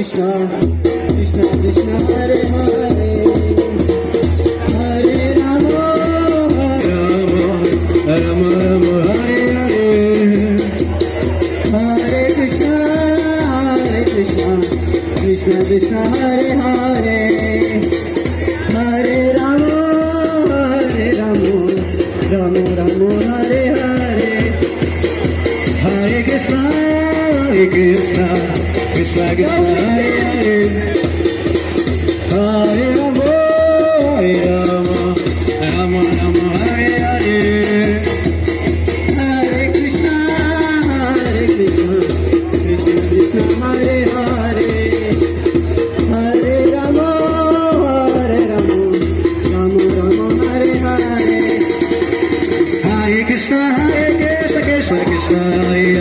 Krishna, Krishna Krishna Hare Hare, Hare Rama, Rama Rama Rama Hare Hare, Hare Krishna, Hare Krishna, Krishna Krishna Hare Hare. a good time. It's like a night. I am boy, I'm I'm I'm Hare Krishna, Hare Krishna, Krishna Krishna, Hare Hare. Hare Rama, Hare Rama, Rama Rama, Hare Hare. Hare Krishna, Hare Krishna, Krishna Krishna, Hare